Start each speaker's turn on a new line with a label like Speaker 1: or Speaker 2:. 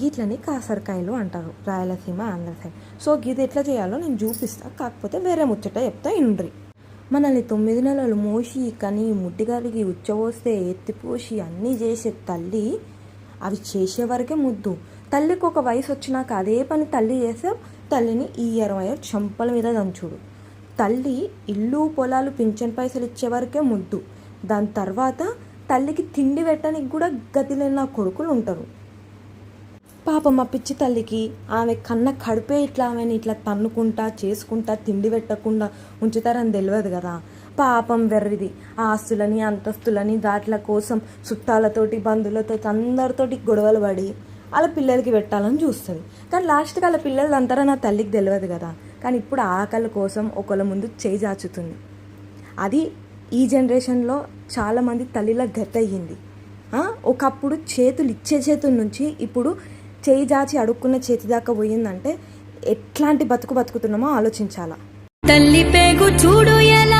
Speaker 1: గీట్లని కాసరకాయలు అంటారు Rayalaseema Andhra side so గీత ఎట్లా చేయాలో నేను చూపిస్తా కాకపోతే వేరే ముచ్చట చెప్తా ఇండ్రి మనల్ని తొమ్మిది నెలలు మోసి కని ముట్టిగాలికి ఉచ్చబోస్తే ఎత్తిపోసి అన్నీ చేసే తల్లి అవి చేసే వరకే ముద్దు. తల్లికి ఒక వయసు వచ్చినాక అదే పని తల్లి చేస్తే తల్లిని ఈ ఇరవై చంపల మీద దంచుడు. తల్లి ఇల్లు పొలాలు పింఛన్ పైసలు ఇచ్చే వరకే ముద్దు. దాని తర్వాత తల్లికి తిండి పెట్టడానికి కూడా గతి నా కొడుకులు ఉంటారు. పాపం ఆ పిచ్చి తల్లికి ఆమె కన్న కడుపే ఇట్లా ఆమెని ఇట్లా తన్నుకుంటా చేసుకుంటా తిండి పెట్టకుండా ఉంచుతారని తెలియదు కదా. పాపం వెర్రిది. ఆ ఆస్తులని అంతస్తులని దాట్ల కోసం చుట్టాలతోటి బంధువులతో అందరితోటి గొడవలు పడి వాళ్ళ పిల్లలకి పెట్టాలని చూస్తుంది. కానీ లాస్ట్కి వాళ్ళ పిల్లలు అంటారా నా తల్లికి తెలియదు కదా. కానీ ఇప్పుడు ఆకలి కోసం ఒకళ్ళ ముందు చేయి చాచుతుంది. అది ఈ జనరేషన్లో చాలామంది తల్లిలా గత అయ్యింది ఒకప్పుడు చేతులు ఇచ్చే చేతుల నుంచి ఇప్పుడు చేయి జాచి అడుక్కున్న చేతి దాకా పోయిందంటే ఎట్లాంటి బతుకు బతుకుతున్నామో ఆలోచించాలా.
Speaker 2: తల్లి పేగు చూడు ఎలా